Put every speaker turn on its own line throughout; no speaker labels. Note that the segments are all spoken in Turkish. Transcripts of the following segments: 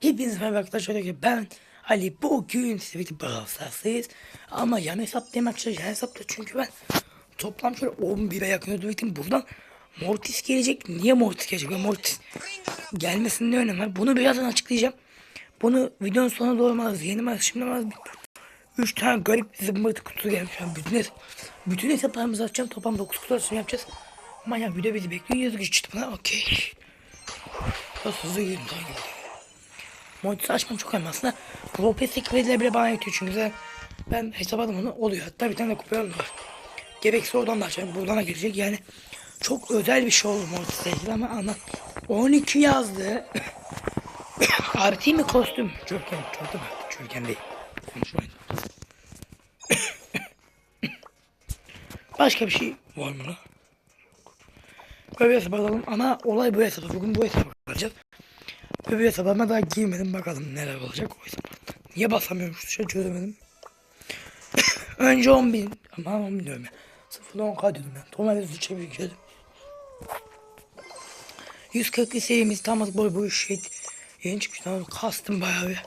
Hepinize merhaba arkadaşlar. Ben Ali bugün size birlikte Brawl. Ama yan hesap değil arkadaşlar. Yan hesapta çünkü ben toplam şöyle 11'e yakın ödülüm. Buradan Mortis gelecek. Niye Mortis gelecek? Ben Mortis gelmesinin ne önemi var? Bunu birazdan açıklayacağım. Bunu videonun sonuna doğru mı yeni mi şimdi mi 3 tane garip zımbırtı kutusu gelmiş. Yani bütün, hes- bütün hesaplarımızı açacağım. Toplam 9 kutu açılımı yapacağız. Ama ya video bizi bekliyor. Yazık işte buna. Okey. Hızlı gidelim. Modus açmam çok önemli aslında. Lopez'e krediler bile bana yetiyor çünkü ben hesapladım onu oluyor. Hatta bir tane de kupon var. Gerekse oradan da açarım. Buradan da gelecek yani. Çok özel bir şey Mortis'le ilgili ama ana 12 yazdı. Artı mi kostüm? Çürken, çürken, çürken değil. Konuşmayın. Başka bir şey var mı lan? Böyle hesap alalım ama olay bu hesap. Bugün bu hesabı Öbür hesabıma daha girmedim bakalım neler olacak o hesap. Niye basamıyorum şu şey çözemedim. Önce 10 bin ama 10 bin diyorum ya. 0 10 k diyordum ben. Tonel hızlı çeviriyordum. 140 serimiz tam az boy boy şey yeni çıkmış tamam kastım bayağı bir.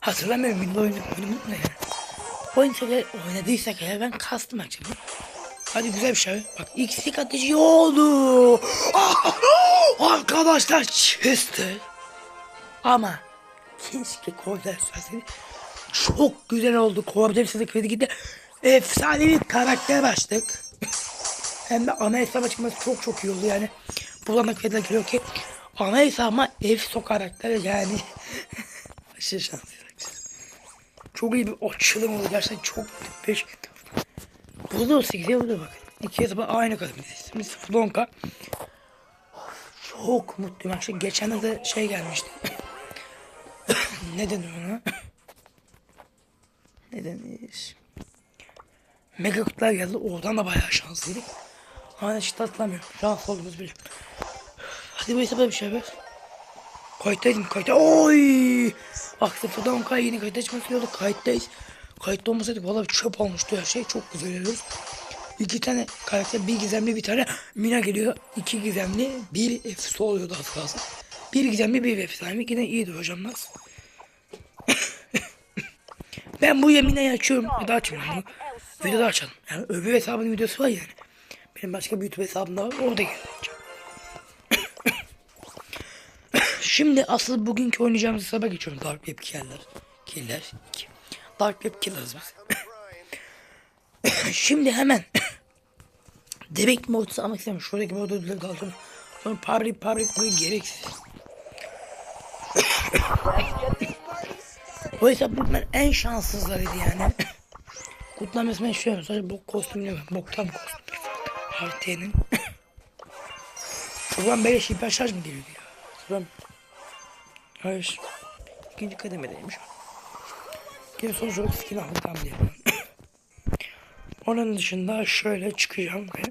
Hatırlamıyorum milli oyunu oyunu ne yani. Oyun sefer oynadıysak eğer ben kastım açıkçası. Hadi güzel bir şey. Bak XP ateşi oldu. Ah! Arkadaşlar Chester. Ama keşke Kovder söyleseydi. Çok güzel oldu. Kovder söyleseydi gitti. Efsane bir karakter başlık. Hem de ana hesaba çıkması çok çok iyi oldu yani. Buradan da geliyor ki ana hesabıma efso karakter yani. Aşırı şanslıyız. Çok iyi bir açılım oldu gerçekten çok müthiş. Burada da 8'e burada bak. İki hesaba aynı kadar. İsmi 0 Çok mutluyum. Akşam geçen de şey gelmişti. ne denir ona? ne denir? Mega kutular geldi. Oradan da bayağı şanslıydık. Ama hiç hatırlamıyorum. Şans olduğumuz bile. Hadi bu hesaba bir şey ver. Kayıttaydım kayıtta. Oy! Bak sıfırdan kay yeni kayıt açması yolu kayıttayız. Kayıtta olmasaydık valla çöp olmuştu her şey. Çok güzel ediyoruz. İki tane karakter, bir gizemli bir tane Mina geliyor. İki gizemli, bir efsi oluyordu az kalsın. Bir gizemli, bir efsane. Yine iyiydi hocam nasıl? Ben bu yeminayı açıyorum. Da açmıyorum bunu. Videoda açalım. Yani öbür hesabın videosu var yani. Benim başka bir YouTube hesabım da var. Orada geleceğim. Şimdi asıl bugünkü oynayacağımız hesaba geçiyorum. Dark Web Killer. Killer 2. Dark Web Killers biz. Şimdi hemen Demek modus almak istemiyorum. Şuradaki modu ödülleri kaldım. Sonra pabrik pabrik koyayım gereksiz. O hesap ben en şanssızlarıydı yani. Kutlaması ben şöyle sadece bok kostümlü mü? Boktan kostüm. RT'nin. Ulan böyle hiper şarj mı geliyordu ya? Ulan. Hayır. İkinci kademedeymiş. Yine sonuç olarak skin aldım diye. Onun dışında şöyle çıkacağım ve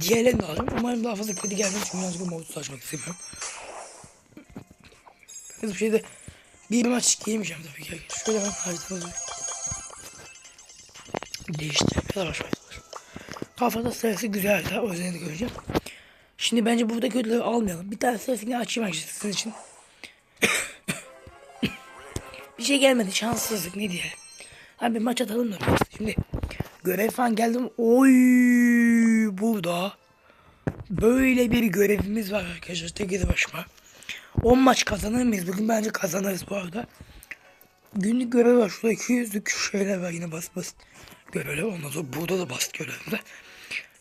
diğerlerini de alacağım. Umarım daha fazla kredi gelmez çünkü birazcık modu açmak istemiyorum. Biz bir şeyde bir maç giyemeyeceğim tabii ki. Şöyle ben haritamızı değiştireyim. Yavaş yavaş. Kafada sırası güzel yüzden de göreceğim. Şimdi bence buradaki ödülleri almayalım. Bir tane sırasını açayım arkadaşlar sizin için. bir şey gelmedi. Şanssızlık ne diye. Abi maç atalım da. Şimdi görev falan geldim. Oy burada böyle bir görevimiz var arkadaşlar. Tek başıma. 10 maç kazanır mıyız? Bugün bence kazanırız bu arada. Günlük görev var. Şurada 200'lük şeyler var yine bas bas. Görevler. Ondan sonra burada da basit görevler.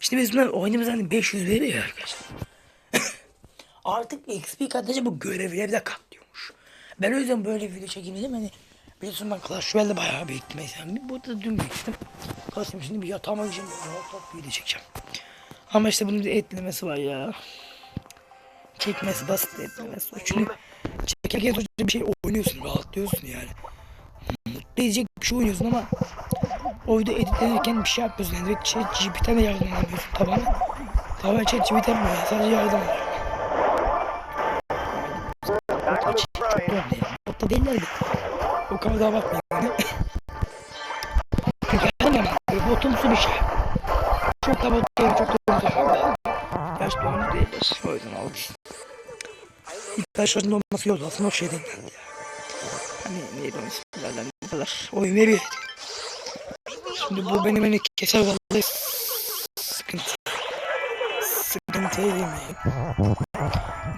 İşte biz bunlar oynamız hani 500 veriyor arkadaşlar. Artık XP katlayınca bu görevleri de katlıyormuş. Ben o yüzden böyle video çekeyim dedim. Hani biliyorsun ben Clash Royale'de bayağı biriktim. Bir Burada da dün biriktim. Clash şimdi bir yatağıma gireceğim. Rahat rahat video çekeceğim. Ama işte bunun bir etlemesi var ya. Çekmesi basit etlemesi. Çünkü çekerken sonuçta bir şey oynuyorsun. Rahatlıyorsun yani. Mutlu edecek bir şey oynuyorsun ama o video editlenirken bir şey yapmıyorsun. Yani direkt chat GPT'den de yardım alıyorsun tamamen. Tamamen chat GPT'den mi? Sadece yardım alıyor. Çok önemli ya. Hatta değillerdi. O kadar daha bakmayın. Taşların olması yoktu aslında o şeyden geldi. Hani neydi o isimlerden ne kadar oyun veriyor. Şimdi bu benim beni keser vallahi sıkıntı. Sıkıntı yemeyin.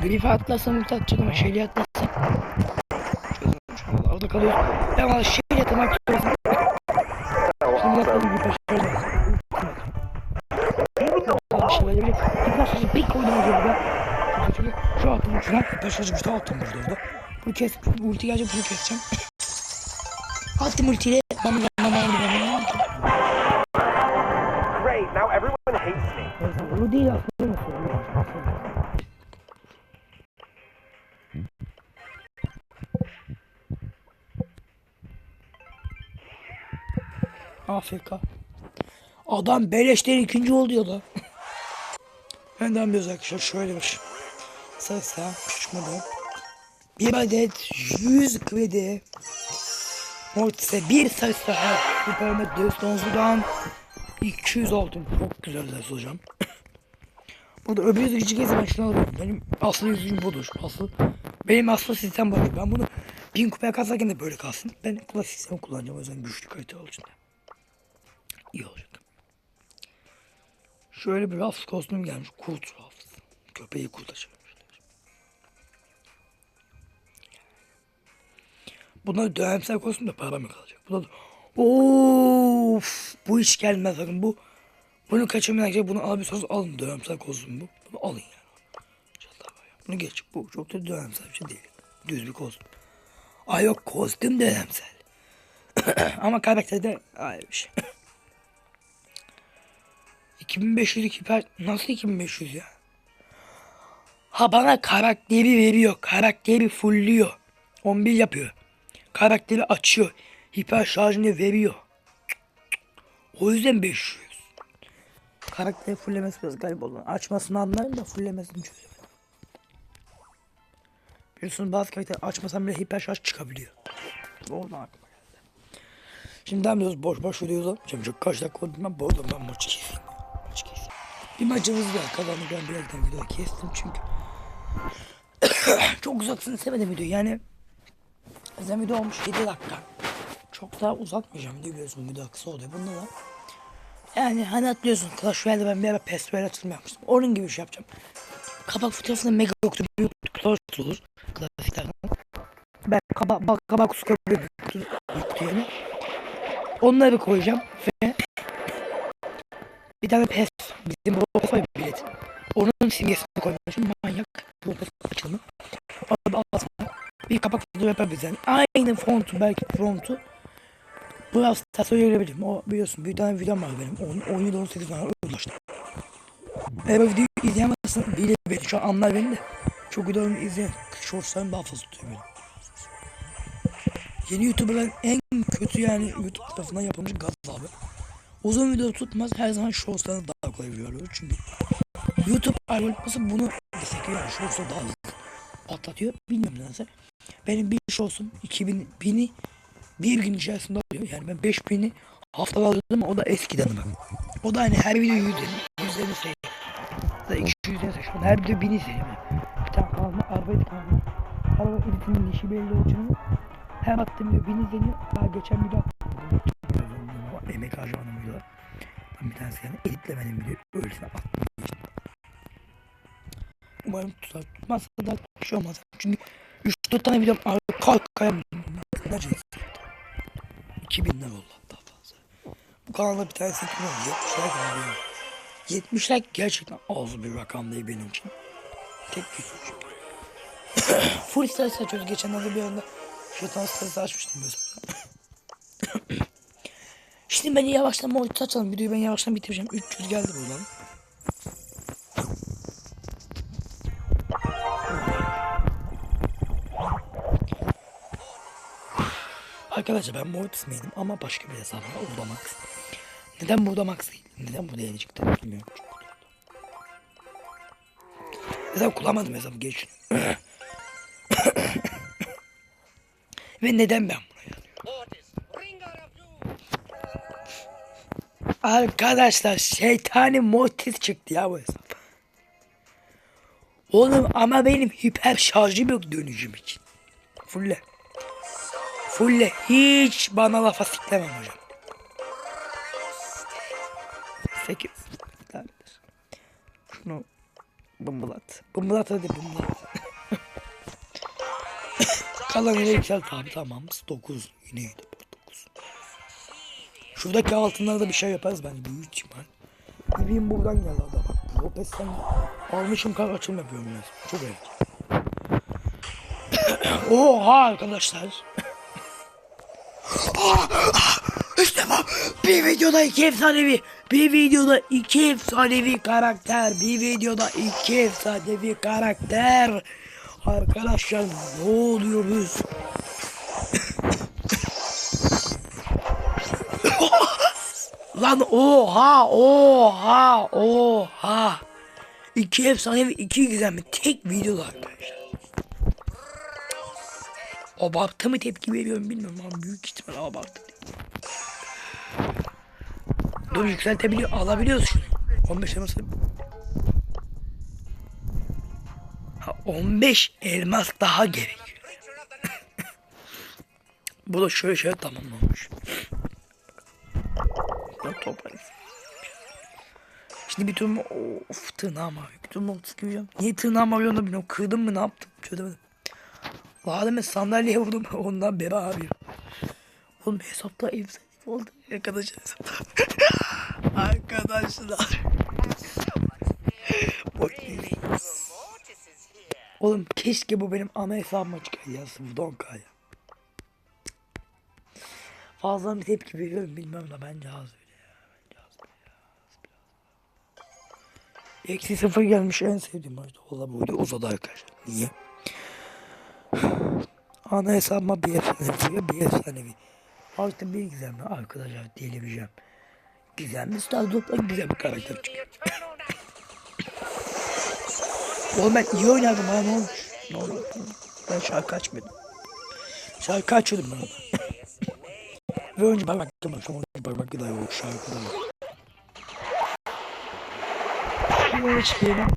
Grife atlasam ulti atacak ama şeyli atlasam. Orada kalıyor. Ben valla şeyli atlamak şu attım ucuna. Bir bir daha attım burada orada. Bunu kes, ulti gelecek bunu keseceğim. Attım ultiyle. Bana bana bana bana
Great, now everyone hates me.
Bu değil aslında. Afrika. Adam beleşten ikinci oldu ya da. Ben devam ediyoruz arkadaşlar. Şöyle bir sayısa çıkmadı. Bir adet 100 kredi. Mortis'e bir sayısı daha. Süper Destons'dan 200 altın. Çok güzel ders hocam. Burada öbür yüzücü kez ben şunu alıyorum. Benim asıl yüzücüm budur. Asıl benim asıl sistem bu. Ben bunu bin kupaya kasarken de böyle kalsın. Ben klasik sistemi kullanacağım. O yüzden güçlü kalite olacak. İyi olacak. Şöyle bir raf kostüm gelmiş. Kurt raf. Köpeği kurta Buna dönemsel kostüm de para mı kalacak? Bu da Of, bu iş gelmez bakın bu. Bunu kaçırmayacak bunu alabiliyorsanız alın dönemsel kostüm bu. Bunu alın yani. Bunu geç. Bu çok da dönemsel bir şey değil. Düz bir kostüm. Ay yok kostüm dönemsel. Ama karakterde ayrı bir şey. 2500 hiper nasıl 2500 ya? Ha bana karakteri veriyor. Karakteri fullüyor. 11 yapıyor. Karakteri açıyor. Hiper şarjını veriyor. O yüzden 500. Karakteri fullemesi biraz garip oldu. Açmasını anlarım da fullemesini çözemedim. Biliyorsunuz bazı karakter açmasam bile hiper şarj çıkabiliyor. Oradan aklıma geldi. Şimdi devam ediyoruz. Boş boş videoda. Şimdi çok kaç dakika oldu ben arada ben maçı keseyim. Maçı keseyim. Bir maçımız var. Kazandık ben birazdan videoyu kestim çünkü. çok uzaksın istemedim videoyu yani. Video olmuş 7 dakika. Çok daha uzatmayacağım video biliyorsun video kısa oluyor bunda da. Yani hani atlıyorsun Clash Royale'de ben bir ara PES Royale açılımı yapmıştım. Onun gibi bir şey yapacağım. Kapak fotoğrafında mega yoktu. Büyük Clash olur. Klasiklerden. Ben kabak bak, kabak su koyuyorum. Yoktu yani. Onları koyacağım ve bir tane PES bizim Roblox var ya bilet. Onun simgesini koymuşum. Manyak Roblox açılımı. Bir kapak fotoğrafı yapabiliriz. Aynı fontu belki frontu Brawl Stars'a görebilirim. O biliyorsun bir tane videom var benim. 17-18 tane ulaştım. Eğer o videoyu izleyemezsen bile beni şu an anlar beni de. Çok videolarımı izleyen shortslarım daha fazla tutuyor beni. Yeni YouTuber'ların en kötü yani YouTube tarafından yapılmış gaz abi. Uzun video tutmaz her zaman shortslarını daha görüyoruz çünkü YouTube algoritması bunu destekliyor yani daha hızlı atlatıyor bilmiyorum nedense. Benim bir shorts'um 2000 bini bir gün içerisinde oluyor. Yani ben 5000'i haftada alıyordum ama o da eskiden bak. O da hani her video 100 150 sayı. Da 200 yazıyor şu. Her video 1000 izleniyor. Bir tane kanalıma araba edit kanalıma. Araba editinin işi belli olduğunu her attığım video 1000 izleniyor. Daha geçen video Emek harcamanın videolar. Ben bir tanesi yani editlemedim video. Öylesine attım. Umarım tutar. Tutmazsa da bir şey olmaz. Çünkü 3-4 tane videom arka arkaya Kaç 2000 lira oldu daha fazla. Bu kanalda bir tanesi kim oldu? 70 like alıyor. 70 like gerçekten az bir rakam değil benim için. Tek bir suç. Full stres açıyoruz. Geçenlerde bir anda şeytan stresi açmıştım mesela. Şimdi ben yavaştan monitör açalım. Videoyu ben yavaştan bitireceğim. 300 geldi buradan. Arkadaşlar ben Mortis miydim ama başka bir hesabım Urda Max. Neden burada Max değil? Neden burada yeni çıktı bilmiyorum. Hesap kullanmadım hesabı geç. Ve neden ben? Arkadaşlar şeytani Mortis çıktı ya bu hesap. Oğlum ama benim hiper şarjım yok dönüşüm için. Fulle. Fulle. Hiç bana lafa siklemem hocam. 8. Şunu bımbılat. Bımbılat hadi bımbılat. Kalan yine yükselt abi tamam. 9 yine 7 9. Şuradaki altınlarda da bir şey yaparız bence büyük ihtimal. Gideyim buradan gel adam. Lopez'ten almışım kar açılma yapıyorum biraz. Çok evet. Oha arkadaşlar. İşte bu. Bir videoda iki efsanevi. Bir videoda iki efsanevi karakter. Bir videoda iki efsanevi karakter. Arkadaşlar ne oluyoruz? Lan oha oha oha. İki efsanevi iki gizemli tek arkadaşlar. Abartı mı tepki veriyorum bilmiyorum ama büyük ihtimal abartı. Dur yükseltebiliyor alabiliyoruz şunu. 15 elmas. Ha, 15 elmas daha gerekiyor. Bu da şöyle şöyle tamamlanmış. Toplayayım. Şimdi bir turnuva of tırnağım ağrıyor. Bir turnuva sıkıyorum. Niye tırnağım ağrıyor da bilmiyorum. Kırdım mı ne yaptım çözemedim. Vademe sandalyeye vurdum ondan beri ağrıyor. Oğlum hesapta efsane oldu arkadaşlar arkadaşlar. Oğlum keşke bu benim ana hesabıma çıkaydı ya 0 ya. Fazla bir tepki veriyorum bilmem de bence az öyle ya. Bence az öyle. Eksi sıfır gelmiş en sevdiğim maçta. Valla buydu uzadı arkadaşlar. Niye? Ana hesabıma bir efsanevi bir efsanevi. Artık bir gizemli arkadaşlar delireceğim. Gizemli Stardrop'la güzel bir karakter çıkıyor. Oğlum ben iyi oynadım ha ne olmuş? Ne oldu? Ben şarkı açmıyordum. Şarkı açıyordum ben orada. Ve önce baktım şu an parmak da yok şarkı da yok. Şuraya çıkayım.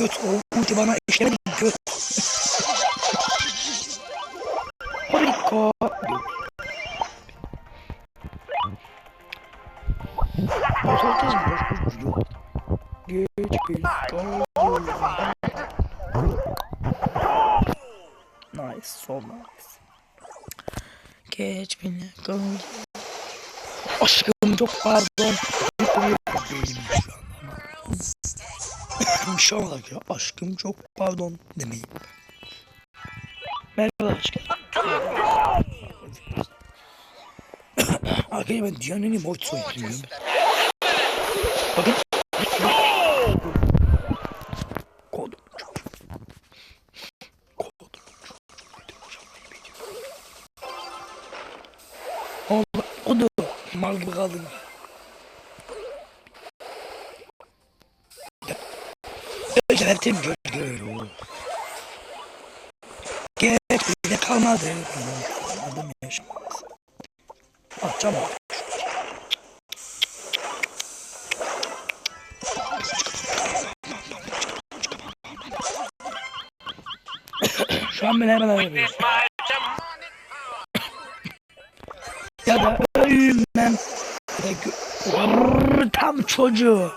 Göt o ulti bana işlemedi göt. Harika. Boşaltacağız mı? Yok. Geç geç. Nice, so nice. Geç beni. Aşkım çok pardon. Bir şey olarak ya aşkım çok pardon demeyin. Merhaba aşkım. Arkadaşlar ben dünyanın en iyi borç soyutluyum. Bakın. Kodum çok. Kodum. Allah kodu. Mal kaldın. Gebertim gör gör oğlum. Geç bir de kalmadı. Adım yaşamaz. Atacağım abi. Şu an beni hemen arıyor. ya da ölmem. Tam çocuğu.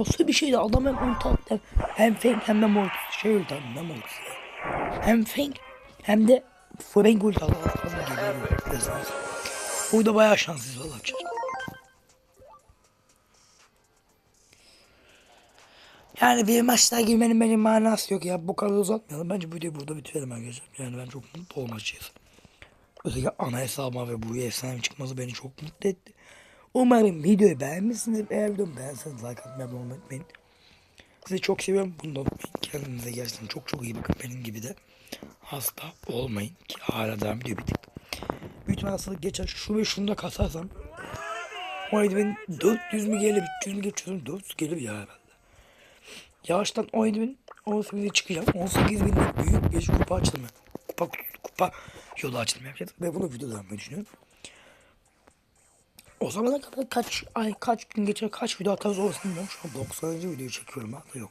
Nasıl bir şeydi adam hem ulti attı hem fake hem de mortis şey ulti attı ne mortis ya. Hem fake hem de Frank ulti attı. Burada bayağı şanssız valla. Yani bir maçta girmenin benim manası yok ya. Bu kadar uzatmayalım. Bence bu videoyu burada bitirelim arkadaşlar. Yani ben çok mutlu açıkçası. Özellikle ana hesabıma ve bu efsane çıkması beni çok mutlu etti. Umarım videoyu beğenmişsiniz. Eğer videomu beğenseniz like atmayı abone olmayı unutmayın. Sizi çok seviyorum. Unutmayın. Kendinize gerçekten çok çok iyi bakın. Benim gibi de hasta olmayın. Ki hala devam ediyor bir tık. Büyük hastalık geçer. Şu ve şunu da kasarsam. O benim 400 mü gelir, 300 mü geçiyorum? 400 gelir ya herhalde. Yavaştan 17 bin 18'e çıkacağım. 18 binlik büyük bir kupa ben. kupa kupa yolu açılma yapacağız. Ve bunu videoda düşünüyorum. O zamana kadar kaç ay kaç gün geçer kaç video atarız olsun bilmiyorum. Şu an 90. videoyu çekiyorum abi yok.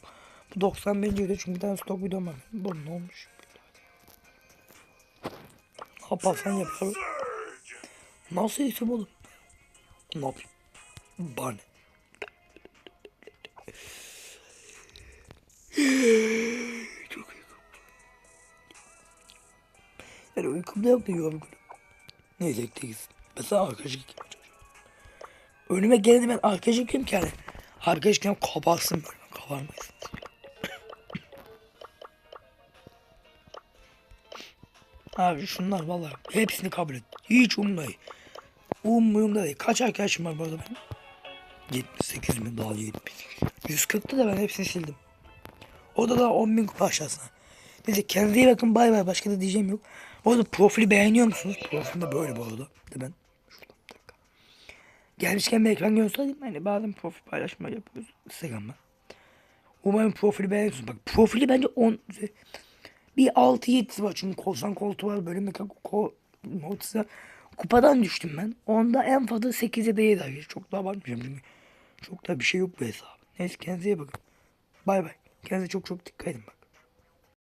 Bu 91. video çünkü bir tane stok videom var. Bu ne olmuş? Ne yaparsan yap abi. Nasıl isim oğlum? Ne yapayım? Bana. Çok uykum. Yani uykum da yok da. Neyse ekteyiz. Mesela arkadaşlık. Önüme geldi ben arkadaşlık yapayım ki yani. Arkadaşlık yapayım kabarsın böyle. Kabarmayız. Abi şunlar vallahi hepsini kabul et. Hiç umurumda değil. Umurumda değil. Kaç arkadaşım var bu arada benim? 78 mi daha 70. 140'tı da ben hepsini sildim. O da daha 10 bin kupa aşağısına. Neyse kendinize iyi bakın bay bay başka da diyeceğim yok. Bu arada profili beğeniyor musunuz? Profilim de böyle bu arada. De ben. Gelmişken bir ekran göstereyim. Hani bazen profil paylaşma yapıyoruz Instagram'da. Umarım profili beğeniyorsunuz. Bak profili bence 10 bir 6-7 var çünkü korsan koltuğu var bölüm ko Mortis'e kupadan düştüm ben. Onda en fazla 8 ya da 7 ay. Çok daha bakmayacağım çünkü çok da bir şey yok bu hesap. Neyse kendinize iyi bakın. Bay bay. Kendinize çok çok dikkat edin bak.